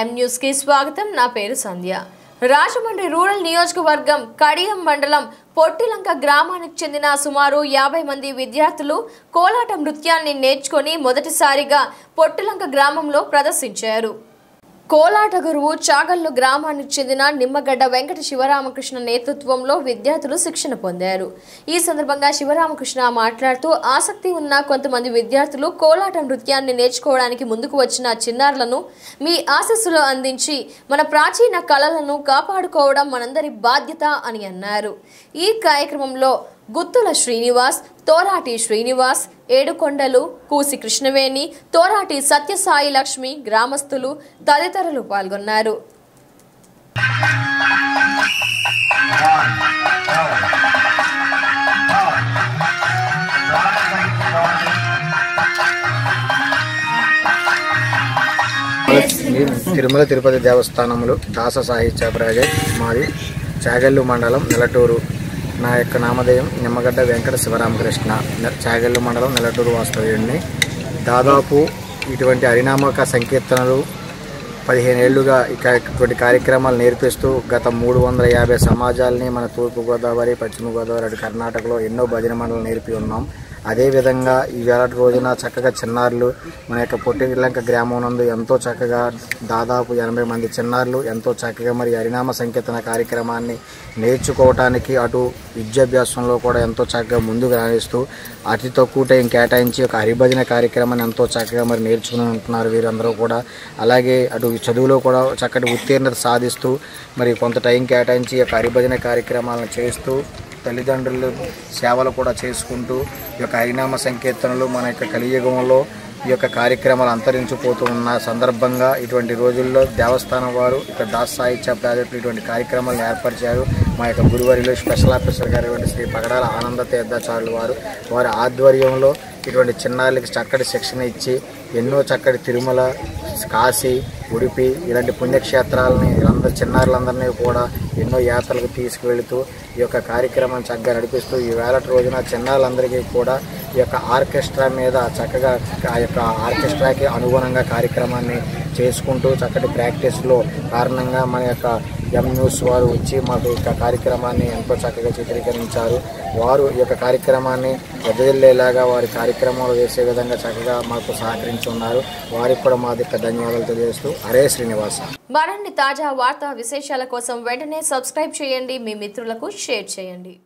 ఎం న్యూస్కి స్వాగతం. నా పేరు సంధ్య. రాజమండ్రి రూరల్ నియోజకవర్గం కడియం మండలం పొట్టిలంక గ్రామానికి చెందిన సుమారు యాభై మంది విద్యార్థులు కోలాట నృత్యాన్ని నేర్చుకొని మొదటిసారిగా పొట్టిలంక గ్రామంలో ప్రదర్శించారు. కోలాట గురువు చాగల్లు గ్రామానికి చెందిన నిమ్మగడ్డ వెంకట శివరామకృష్ణ నేతృత్వంలో విద్యార్థులు శిక్షణ పొందారు. ఈ సందర్భంగా శివరామకృష్ణ మాట్లాడుతూ ఆసక్తి ఉన్న కొంతమంది విద్యార్థులు కోలాట నృత్యాన్ని నేర్చుకోవడానికి ముందుకు వచ్చిన చిన్నారులను మీ ఆశస్సులు అందించి మన ప్రాచీన కళలను కాపాడుకోవడం మనందరి బాధ్యత అని అన్నారు. ఈ కార్యక్రమంలో గుత్తుల శ్రీనివాస్ తోరాటి శ్రీనివాస్ ఏడుకొండలు కూసి కృష్ణవేణి తోరాటి సత్యసాయి లక్ష్మి గ్రామస్తులు తదితరులు పాల్గొన్నారు. తిరుమల తిరుపతి దేవస్థానములు దాస సాహిత్య ప్రాజెక్ట్ మాది చాగల్లు మండలం నెలటూరు. నా యొక్క నామధేయం నిమ్మగడ్డ వెంకట శివరామకృష్ణ చాగల్లు మండలం నెలటూరు వాస్తవ్యుడిని. దాదాపు ఇటువంటి హరినామక సంకీర్తనలు పదిహేను ఏళ్ళుగా ఇటువంటి కార్యక్రమాలు నేర్పిస్తూ గత మూడు వందల యాభై సమాజాలని మన తూర్పుగోదావరి పశ్చిమ గోదావరి కర్ణాటకలో ఎన్నో భజన మండలు నేర్పి ఉన్నాం. అదేవిధంగా ఈ వేళ రోజున చక్కగా చిన్నారులు మన యొక్క పొట్టిలంక గ్రామం నందు ఎంతో చక్కగా దాదాపు ఎనభై మంది చిన్నారులు ఎంతో చక్కగా మరి హరినామ సంకీర్తన కార్యక్రమాన్ని నేర్చుకోవటానికి అటు విద్యాభ్యాసంలో కూడా ఎంతో చక్కగా ముందుకు రాణిస్తూ అతి తక్కువ టైం కేటాయించి ఒక హరిభజన కార్యక్రమాన్ని ఎంతో చక్కగా మరి నేర్చుకుని ఉంటున్నారు వీరందరూ కూడా. అలాగే అటు చదువులో కూడా చక్కటి ఉత్తీర్ణత సాధిస్తూ మరి కొంత టైం కేటాయించి ఈ యొక్క హరిభజన కార్యక్రమాలను చేస్తూ తల్లిదండ్రులు సేవలు కూడా చేసుకుంటూ ఈ యొక్క హరినామ సంకీర్తనలు మన యొక్క కలియుగంలో ఈ యొక్క కార్యక్రమాలు అంతరించిపోతూ ఉన్న సందర్భంగా ఇటువంటి రోజుల్లో దేవస్థానం వారు ఇక్కడ దాస్ సాహిత్య ప్రాజెక్టు ఇటువంటి కార్యక్రమాలను ఏర్పరిచారు. మా యొక్క గురువారిలో స్పెషల్ ఆఫీసర్ గారు శ్రీ పగడాల ఆనంద తీర్థాచార్యులు వారు వారి ఆధ్వర్యంలో ఇటువంటి చిన్నారులకి చక్కటి శిక్షణ ఇచ్చి ఎన్నో చక్కటి తిరుమల కాశీ ఉడిపి ఇలాంటి పుణ్యక్షేత్రాలని వీళ్ళందరూ చిన్నారులందరినీ కూడా ఎన్నో యాత్రలకు తీసుకువెళుతూ ఈ యొక్క కార్యక్రమం చక్కగా నడిపిస్తూ ఈ వేలటి రోజున చిన్నారులందరికీ కూడా ఈ యొక్క ఆర్కెస్ట్రా మీద చక్కగా ఆ యొక్క ఆర్కెస్ట్రాకి అనుగుణంగా కార్యక్రమాన్ని చేసుకుంటూ చక్కటి ప్రాక్టీస్లో కారణంగా మన యొక్క ఎం న్యూస్ వారు వచ్చి మాకు యొక్క కార్యక్రమాన్ని ఎంతో చక్కగా చిత్రీకరించారు. వారు ఈ యొక్క కార్యక్రమాన్ని వదిలేలాగా వారి కార్యక్రమాలు వేసే విధంగా చక్కగా మాకు సహకరించి ఉన్నారు. వారికి కూడా మా యొక్క ధన్యవాదాలు తెలియజేస్తూ హరే శ్రీనివాస. మరిన్ని తాజా వార్తా విశేషాల కోసం వెంటనే సబ్స్క్రైబ్ చేయండి. మీ మిత్రులకు షేర్ చేయండి.